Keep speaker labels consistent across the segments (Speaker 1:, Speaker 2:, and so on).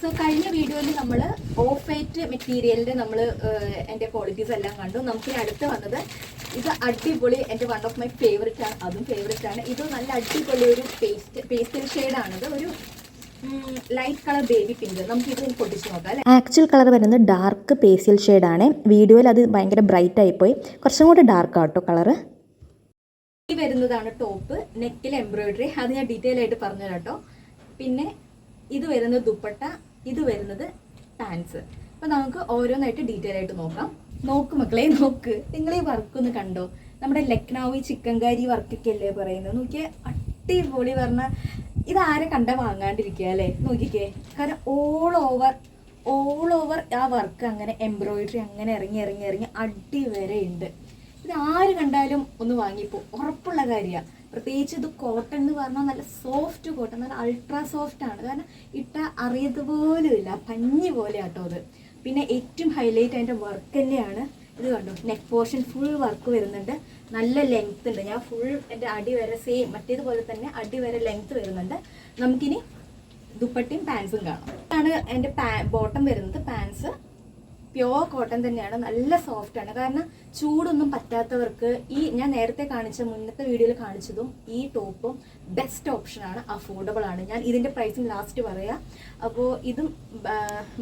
Speaker 1: So കഴിഞ്ഞ വീഡിയോയിൽ നമ്മൾ ഓഫ് വൈറ്റ് മെറ്റീരിയലിന്റെ നമ്മൾ എന്റെ ക്വാളിറ്റീസ് എല്ലാം കണ്ടു. നമുക്ക് അടുത്ത് വന്നത് ഇത് അടിപൊളി എന്റെ വൺ ഓഫ് മൈ ഫേവറേറ്റ് ആണ്. അതും ഫേവറേറ്റ് ആണ്. ഇത് നല്ല അടിപൊളി ഒരു പേസ്റ്റ് പേസ്റ്റൽ ഷെയ്ഡാണിത് ഒരു ലൈറ്റ് കളർ ബേബി പിങ്ക് നമുക്ക് ഇത് പൊട്ടിച്ച് നോക്കാം അല്ലേ?
Speaker 2: ആക്ച്വൽ കളർ വരുന്നത് ഡാർക്ക് പേസ്യൽ ഷെയ്ഡാണ് വീഡിയോയിൽ അത് ഭയങ്കര ബ്രൈറ്റ് ആയിപ്പോയി. കുറച്ചും കൂടി ഡാർക്ക് ആട്ടോ കളറ്
Speaker 1: ഈ വരുന്നതാണ് ടോപ്പ് നെക്കിൽ എംബ്രോയിഡറി അത് ഞാൻ ഡീറ്റെയിൽ ആയിട്ട് പറഞ്ഞു കേട്ടോ പിന്നെ ഇത് വരുന്നത് ദുപ്പട്ട. ഇത് വരുന്നത് പാൻസ് അപ്പൊ നമുക്ക് ഓരോന്നായിട്ട് ഡീറ്റെയിൽ ആയിട്ട് നോക്കാം. നോക്ക് മക്കളെ നോക്ക്. നിങ്ങൾ ഈ വർക്ക് ഒന്ന് കണ്ടോ? നമ്മുടെ ലക്നൌവി ചിക്കൻകാരി വർക്കൊക്കെ അല്ലേ പറയുന്നത്? നോക്കിയേ അടിപൊളി പറഞ്ഞ ഇതാരെ കണ്ട വാങ്ങാണ്ടിരിക്കുക അല്ലേ? നോക്കിക്കേ. കാരണം ഓൾ ഓവർ ഓൾ ഓവർ ആ വർക്ക് അങ്ങനെ എംബ്രോയിഡറി അങ്ങനെ ഇറങ്ങി ഇറങ്ങി ഇറങ്ങി അടി വരെ ഉണ്ട് ഇത് ആര് കണ്ടാലും ഒന്ന് വാങ്ങിപ്പോ. ഉറപ്പുള്ള കാര്യമാണ് പ്രത്യേകിച്ച് ഇത് കോട്ടൺ എന്ന് പറഞ്ഞാൽ നല്ല സോഫ്റ്റ് കോട്ടൺ നല്ല അൾട്രാ സോഫ്റ്റ് ആണ്. കാരണം ഇട്ട അറിയത് പോലും ഇല്ല പഞ്ഞി പോലെ ആട്ടോ അത്. പിന്നെ ഏറ്റവും ഹൈലൈറ്റ് അതിന്റെ വർക്ക് തന്നെയാണ്. ഇത് കണ്ടോ? നെക്ക് പോർഷൻ ഫുൾ വർക്ക് വരുന്നുണ്ട്. നല്ല ലെങ്ത് ഉണ്ട്. ഞാൻ ഫുൾ എന്റെ അടി വരെ സെയിം മറ്റേതുപോലെ തന്നെ അടി വരെ ലെങ്ത് വരുന്നുണ്ട്. നമുക്കിനി ദുപ്പട്ടിയും പാൻസും കാണാം. ഇതാണ് എന്റെ പാ ബോട്ടം വരുന്നത് പാൻസ് പ്യോർ കോട്ടൺ തന്നെയാണ്. നല്ല സോഫ്റ്റ് ആണ്. കാരണം ചൂടൊന്നും പറ്റാത്തവർക്ക് ഈ ഞാൻ നേരത്തെ കാണിച്ച മുന്നത്തെ വീഡിയോയിൽ കാണിച്ചതും ഈ ടോപ്പും ബെസ്റ്റ് ഓപ്ഷനാണ് അഫോർഡബിൾ ആണ്. ഞാൻ ഇതിന്റെ പ്രൈസും ലാസ്റ്റ് പറയാം. അപ്പോൾ ഇതും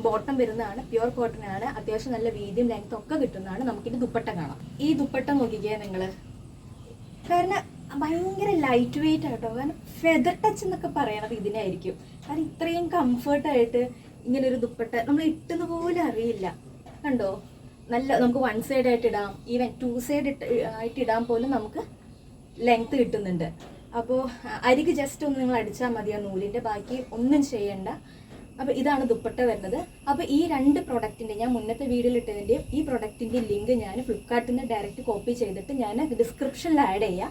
Speaker 1: ബോട്ടം വരുന്നതാണ്. പ്യുവർ കോട്ടൺ ആണ്. അത്യാവശ്യം നല്ല വീതിയും ലെങ്ത്തും ഒക്കെ കിട്ടുന്നതാണ്. നമുക്കിനി ദുപ്പട്ട കാണാം. ഈ ദുപ്പട്ട നോക്കിക്കുക നിങ്ങൾ കാരണം ഭയങ്കര ലൈറ്റ് വെയിറ്റ് ആട്ടോ കാരണം ഫെദർ ടച്ച് എന്നൊക്കെ പറയണത് ഇതിനായിരിക്കും. കാരണം ഇത്രയും കംഫർട്ടായിട്ട് ഇങ്ങനെ ഒരു ദുപ്പട്ട നമ്മൾ ഇട്ടതുപോലെ പോലും അറിയില്ല. കണ്ടോ? നല്ല നമുക്ക് വൺ സൈഡ് ആയിട്ട് ഇടാം. ഈവൻ ടു സൈഡ് ആയിട്ട് ഇടാൻ പോലും നമുക്ക് ലെങ്ത് കിട്ടുന്നുണ്ട്. അപ്പോൾ അരിക്ക് ജസ്റ്റ് ഒന്ന് നിങ്ങൾ അടിച്ചാൽ മതി ആ നൂലിന്റെ ബാക്കി ഒന്നും ചെയ്യണ്ട. അപ്പോൾ ഇതാണ് ദുപ്പട്ട വരുന്നത്. അപ്പോൾ ഈ രണ്ട് പ്രൊഡക്റ്റിന്റെ ഞാൻ മുന്നത്തെ വീഡിയോയിൽ ഇട്ടതിന്റെയും ഈ പ്രൊഡക്റ്റിന്റെ ലിങ്ക് ഞാൻ ഫ്ലിപ്കാർട്ടിൽ നിന്ന് ഡയറക്റ്റ് കോപ്പി ചെയ്തിട്ട് ഞാൻ ഡിസ്ക്രിപ്ഷനിൽ ആഡ് ചെയ്യാം.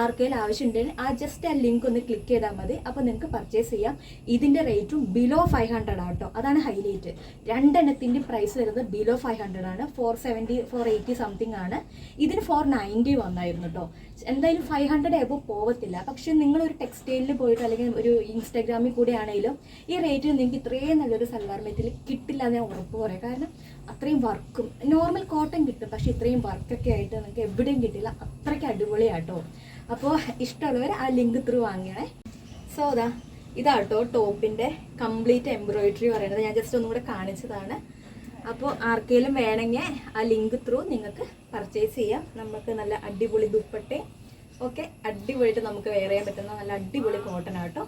Speaker 1: ആർക്കെങ്കിലും ആവശ്യം ഉണ്ടെങ്കിൽ ആ ജസ്റ്റ് ആ ലിങ്ക് ഒന്ന് ക്ലിക്ക് ചെയ്താൽ മതി. അപ്പോൾ നിങ്ങൾക്ക് പർച്ചേസ് ചെയ്യാം. ഇതിന്റെ റേറ്റും ബിലോ ഫൈവ് ഹൺഡ്രഡ് ആട്ടോ അതാണ് ഹൈലൈറ്റ് രണ്ടെണ്ണത്തിന്റെ പ്രൈസ് വരുന്നത് ബിലോ ഫൈവ് ഹൺഡ്രഡ് ആണ്. Four seventy four eighty something ആണ്. ഇതിന് ഫോർ നയന്റി വന്നായിരുന്നു കേട്ടോ എന്തായാലും ഫൈവ് ഹൺഡ്രഡ് എബോ പക്ഷെ നിങ്ങൾ ഒരു ടെക്സ്റ്റൈലിൽ പോയിട്ട് അല്ലെങ്കിൽ ഒരു ഇൻസ്റ്റാഗ്രാമിൽ കൂടെ ആണെങ്കിലും ഈ റേറ്റിൽ നിങ്ങൾക്ക് ഇത്രയും നല്ലൊരു സൽവാർ മെറ്റീരിയൽ കിട്ടില്ല എന്ന് ഞാൻ ഉറപ്പ് പറയാം. കാരണം അത്രയും വർക്കും നോർമൽ കോട്ടൺ കിട്ടും പക്ഷെ ഇത്രയും വർക്കൊക്കെ ആയിട്ട് നിങ്ങൾക്ക് എവിടെയും കിട്ടില്ല. അത്രയ്ക്ക് അടിപൊളിയാട്ടോ. അപ്പോൾ ഇഷ്ടമുള്ളവർ ആ ലിങ്ക് ത്രൂ വാങ്ങിയണേ. സോ അതാ ഇതാട്ടോ ടോപ്പിന്റെ കംപ്ലീറ്റ് എംബ്രോയിഡറി പറയുന്നത്. ഞാൻ ജസ്റ്റ് ഒന്നും കൂടെ കാണിച്ചതാണ്. അപ്പോൾ ആർക്കെങ്കിലും വേണമെങ്കിൽ ആ ലിങ്ക് ത്രൂ നിങ്ങൾക്ക് പർച്ചേസ് ചെയ്യാം. നമുക്ക് നല്ല അടിപൊളി ദുപ്പട്ടെ ഒക്കെ അടിപൊളിയായിട്ട് നമുക്ക് വെയർ ചെയ്യാൻ പറ്റുന്ന നല്ല അടിപൊളി കോട്ടൺ ആട്ടോ.